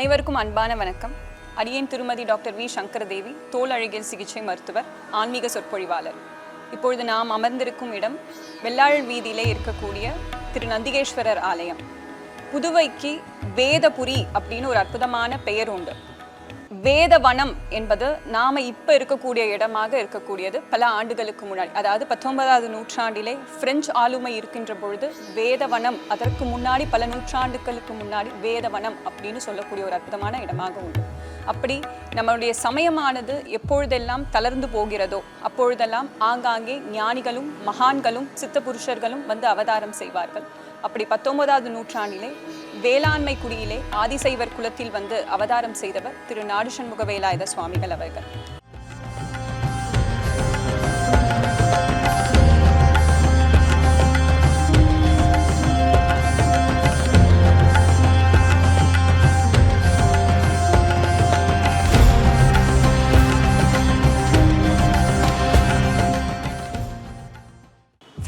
அனைவருக்கும் அன்பான வணக்கம். அடியேன் திருமதி டாக்டர் வி. சங்கரதேவி தோல் அழகியல் சிகிச்சை மருத்துவர் ஆன்மீக சொற்பொழிவாளர். இப்பொழுது நாம் அமர்ந்திருக்கும் இடம் வெள்ளாழ் வீதியிலே இருக்கக்கூடிய திரு. நந்திகேஸ்வரர் ஆலயம். புதுவைக்கு வேதபுரி அப்படின்னு ஒரு அற்புதமான பெயர் உண்டு. வேதவனம் என்பது நாம இப்போ இருக்கக்கூடிய இடமாக இருக்கக்கூடியது பல ஆண்டுகளுக்கு முன்னாடி. அதாவது பத்தொன்பதாவது நூற்றாண்டிலே பிரெஞ்சு ஆளுமை இருக்கின்ற பொழுது வேதவனம் அதற்கு முன்னாடி பல நூற்றாண்டுகளுக்கு முன்னாடி வேதவனம் அப்படின்னு சொல்லக்கூடிய ஒரு அற்புதமான இடமாக உண்டு. அப்படி நம்மளுடைய சமயமானது எப்பொழுதெல்லாம் தளர்ந்து போகிறதோ அப்பொழுதெல்லாம் ஆங்காங்கே ஞானிகளும் மகான்களும் சித்த புருஷர்களும் வந்து அவதாரம் செய்வார்கள். அப்படி பத்தொன்பதாவது நூற்றாண்டிலே வேளாண்மை குடியிலே ஆதிசைவர் குலத்தில் வந்து அவதாரம் செய்தவர் திரு நாடு சண்முக வேலாயுத சுவாமிகள் அவர்கள்.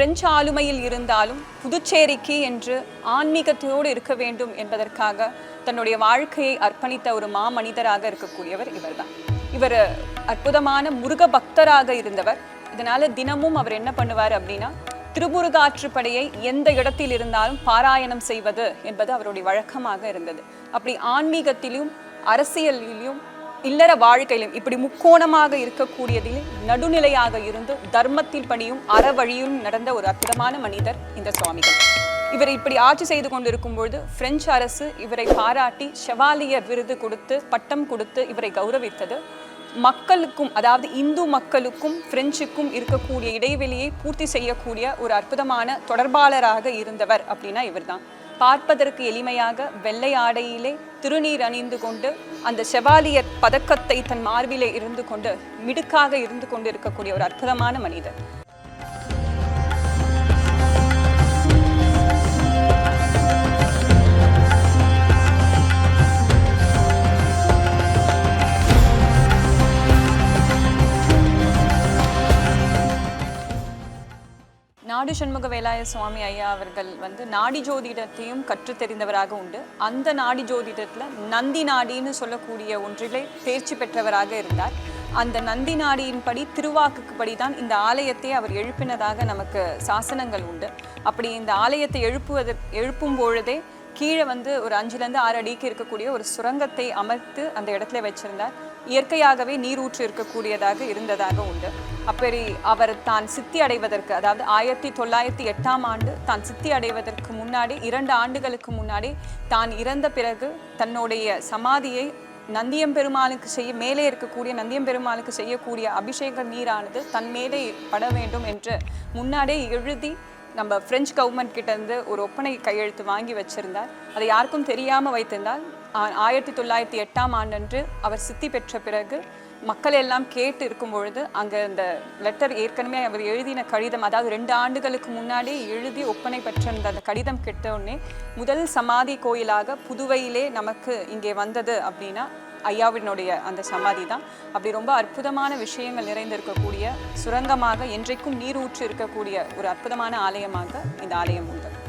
பிரெஞ்சு ஆளுமையில் இருந்தாலும் புதுச்சேரிக்கு என்று ஆன்மீகத்தோடு இருக்க வேண்டும் என்பதற்காக தன்னுடைய வாழ்க்கையை அர்ப்பணித்த ஒரு மாமனிதராக இருக்கக்கூடியவர் இவர்தான். இவர் அற்புதமான முருக பக்தராக இருந்தவர். இதனால தினமும் அவர் என்ன பண்ணுவார் அப்படின்னா திருமுருகாற்றுப்படையை எந்த இடத்தில் இருந்தாலும் பாராயணம் செய்வது என்பது அவருடைய வழக்கமாக இருந்தது. அப்படி ஆன்மீகத்திலும் அரசியலிலும் இல்லற வாழ்க்கையிலும் இப்படி முக்கோணமாக இருக்கக்கூடியதில் நடுநிலையாக இருந்து தர்மத்தில் பணியும் அறவழியும் நடந்த ஒரு அற்புதமான மனிதர் இந்த சுவாமிகள். இவர் இப்படி ஆட்சி செய்து கொண்டிருக்கும் பொழுது பிரெஞ்சு அரசு இவரை பாராட்டி ஷெவாலியர் விருது கொடுத்து பட்டம் கொடுத்து இவரை கௌரவித்தது. மக்களுக்கும் அதாவது இந்து மக்களுக்கும் பிரெஞ்சுக்கும் இருக்கக்கூடிய இடைவெளியை பூர்த்தி செய்யக்கூடிய ஒரு அற்புதமான தொடர்பாளராக இருந்தவர் அப்படின்னா இவர்தான். பார்ப்பதற்கு எளிமையாக வெள்ளை ஆடையிலே திருநீர் அணிந்து கொண்டு அந்த செவாலியர் பதக்கத்தை தன் மார்பிலே இருந்து கொண்டு மிடுக்காக இருந்து கொண்டு இருக்கக்கூடிய ஒரு அற்புதமான மனிதர். ஆதி சண்முக வேலாய சுவாமி ஐயா அவர்கள் வந்து நாடி ஜோதிடத்தையும் கற்று தெரிந்தவராக உண்டு. அந்த நாடி ஜோதிடத்துல நந்தி நாடின்னு சொல்லக்கூடிய ஒன்றிலே தேர்ச்சி பெற்றவராக இருந்தார். அந்த நந்தி நாடியின்படி திருவாக்குக்கு படி தான் இந்த ஆலயத்தை அவர் எழுப்பினதாக நமக்கு சாசனங்கள் உண்டு. அப்படி இந்த ஆலயத்தை எழுப்புவது எழுப்பும் பொழுதே கீழே வந்து ஒரு அஞ்சுலேருந்து ஆறு அடிக்கு இருக்கக்கூடிய ஒரு சுரங்கத்தை அமர்த்து அந்த இடத்துல வச்சிருந்தார். இயற்கையாகவே நீரூற்று இருக்கக்கூடியதாக இருந்ததாக உண்டு. அப்படி அவர் தான் சித்தி அடைவதற்கு அதாவது ஆயிரத்தி தொள்ளாயிரத்தி எட்டாம் ஆண்டு தான் சித்தி அடைவதற்கு முன்னாடி இரண்டு ஆண்டுகளுக்கு முன்னாடி தான் இறந்த பிறகு தன்னுடைய சமாதியை நந்தியம்பெருமானுக்கு செய்ய மேலே இருக்கக்கூடிய நந்தியம்பெருமானுக்கு செய்யக்கூடிய அபிஷேக நீரானது தன் மேலே பட வேண்டும் என்று முன்னாடியே எழுதி நம்ம பிரெஞ்சு கவர்மெண்ட் கிட்ட இருந்து ஒரு ஒப்பனை கையெழுத்து வாங்கி வச்சிருந்தார். அதை யாருக்கும் தெரியாமல் வைத்திருந்தால் ஆயிரத்தி தொள்ளாயிரத்தி எட்டாம் ஆண்டன்று அவர் சித்தி பெற்ற பிறகு மக்கள் எல்லாம் கேட்டு இருக்கும் பொழுது அங்கே அந்த லெட்டர் ஏற்கனவே அவர் எழுதின கடிதம் அதாவது ரெண்டு ஆண்டுகளுக்கு முன்னாடி எழுதி ஒப்பனை பெற்றிருந்த அந்த கடிதம் கெட்டவுடனே உடனே முதல் சமாதி கோயிலாக புதுவையிலே நமக்கு இங்கே வந்தது அப்படின்னா ஐயாவினுடைய அந்த சமாதி தான். அப்படி ரொம்ப அற்புதமான விஷயங்கள் நிறைந்திருக்கக்கூடிய சுரங்கமாக என்றைக்கும் நீரூற்று இருக்கக்கூடிய ஒரு அற்புதமான ஆலயமாக இந்த ஆலயம் உண்டு.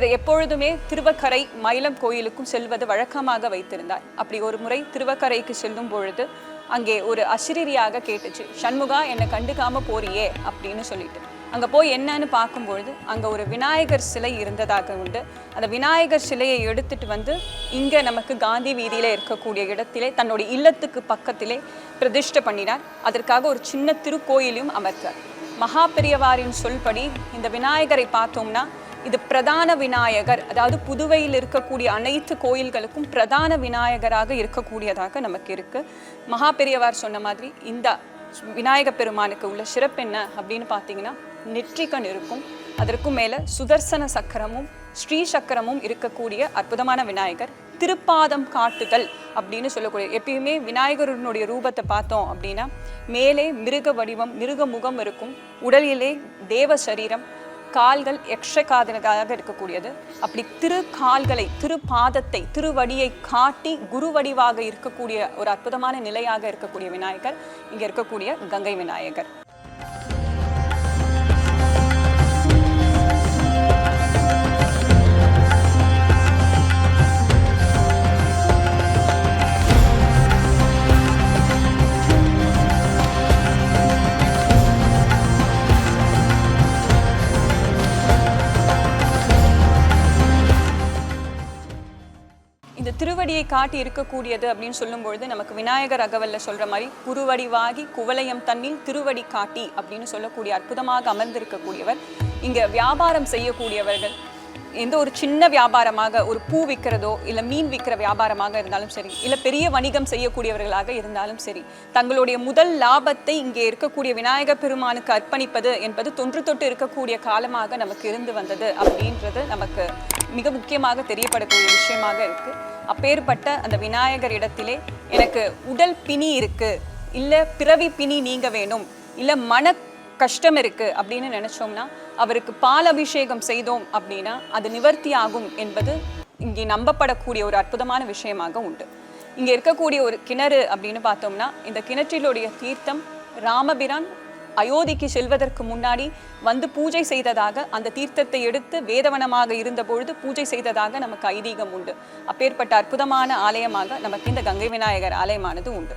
இவர் எப்பொழுதுமே திருவக்கரை மயிலம் கோயிலுக்கும் செல்வது வழக்கமாக வைத்திருந்தார். அப்படி ஒரு முறை திருவக்கரைக்கு செல்லும் பொழுது அங்கே ஒரு அசிரியாக கேட்டுச்சு. சண்முகா என்னை கண்டுக்காம போறியே அப்படின்னு சொல்லிட்டு. அங்கே போய் என்னன்னு பார்க்கும்பொழுது அங்கே ஒரு விநாயகர் சிலை இருந்ததாக உண்டு. அந்த விநாயகர் சிலையை எடுத்துட்டு வந்து இங்கே நமக்கு காந்தி வீதியில் இருக்கக்கூடிய இடத்திலே தன்னுடைய இல்லத்துக்கு பக்கத்திலே பிரதிஷ்டை பண்ணினார். அதற்காக ஒரு சின்ன திருக்கோயிலையும் அமர்த்தார். மகா பெரியவாரின் சொல்படி இந்த விநாயகரை பார்த்தோம்னா இது பிரதான விநாயகர் அதாவது புதுவையில் இருக்கக்கூடிய அனைத்து கோயில்களுக்கும் பிரதான விநாயகராக இருக்கக்கூடியதாக நமக்கு இருக்கு. மகா பெரியவார் சொன்ன மாதிரி இந்த விநாயக பெருமானுக்கு உள்ள சிறப்பு என்ன அப்படின்னு பார்த்தீங்கன்னா நெற்றிக்கண் இருக்கும். அதற்கும் மேலே சுதர்சன சக்கரமும் ஸ்ரீ சக்கரமும் இருக்கக்கூடிய அற்புதமான விநாயகர். திருப்பாதம் காட்டுதல் அப்படின்னு சொல்லக்கூடிய எப்பயுமே விநாயகருடைய ரூபத்தை பார்த்தோம் அப்படின்னா மேலே மிருக வடிவம் மிருக முகம் இருக்கும். உடலிலே தேவ சரீரம் கால்கள் யக்ஷகாதனதாக இருக்கக்கூடியது. அப்படி திரு கால்களை திரு பாதத்தை திருவடியை காட்டி குரு வடிவாக இருக்கக்கூடிய ஒரு அற்புதமான நிலையாக இருக்கக்கூடிய விநாயகர் இங்கே இருக்கக்கூடிய கங்கை விநாயகர். திருவடியை காட்டி இருக்கக்கூடியது அப்படின்னு சொல்லும்பொழுது நமக்கு விநாயகர் அகவல்ல சொல்ற மாதிரி குருவடிவாகி குவலயம் தன்னில் திருவடி காட்டி அப்படின்னு சொல்லக்கூடிய அற்புதமாக அமர்ந்திருக்கக்கூடியவர். இங்க வியாபாரம் செய்யக்கூடியவர்கள் எந்த ஒரு சின்ன வியாபாரமாக ஒரு பூ விற்கிறதோ இல்லை மீன் விற்கிற வியாபாரமாக இருந்தாலும் சரி இல்லை பெரிய வணிகம் செய்யக்கூடியவர்களாக இருந்தாலும் சரி தங்களுடைய முதல் லாபத்தை இங்கே இருக்கக்கூடிய விநாயகர் பெருமானுக்கு அர்ப்பணிப்பது என்பது தொன்று தொட்டு இருக்கக்கூடிய காலமாக நமக்கு இருந்து வந்தது அப்படின்றது நமக்கு மிக முக்கியமாக தெரியப்படக்கூடிய விஷயமாக இருக்கு. அப்பேற்பட்ட அந்த விநாயகர் இடத்திலே எனக்கு உடல் பிணி இருக்கு. இல்லை பிறவி பிணி நீங்க வேணும். இல்லை மன கஷ்டம் இருக்கு அப்படின்னு நினைச்சோம்னா அவருக்கு பால் அபிஷேகம் செய்தோம் அப்படின்னா அது நிவர்த்தி ஆகும் என்பது இங்கே நம்பப்படக்கூடிய ஒரு அற்புதமான விஷயமாக உண்டு. இங்கே இருக்கக்கூடிய ஒரு கிணறு அப்படின்னு பார்த்தோம்னா இந்த கிணற்றிலுடைய தீர்த்தம் ராமபிரான் அயோத்திக்கு செல்வதற்கு முன்னாடி வந்து பூஜை செய்ததாக அந்த தீர்த்தத்தை எடுத்து வேதவனமாக இருந்த பொழுது பூஜை செய்ததாக நமக்கு ஐதீகம் உண்டு. அப்பேற்பட்ட அற்புதமான ஆலயமாக நமக்கு இந்த கங்கை விநாயகர் ஆலயமானது உண்டு.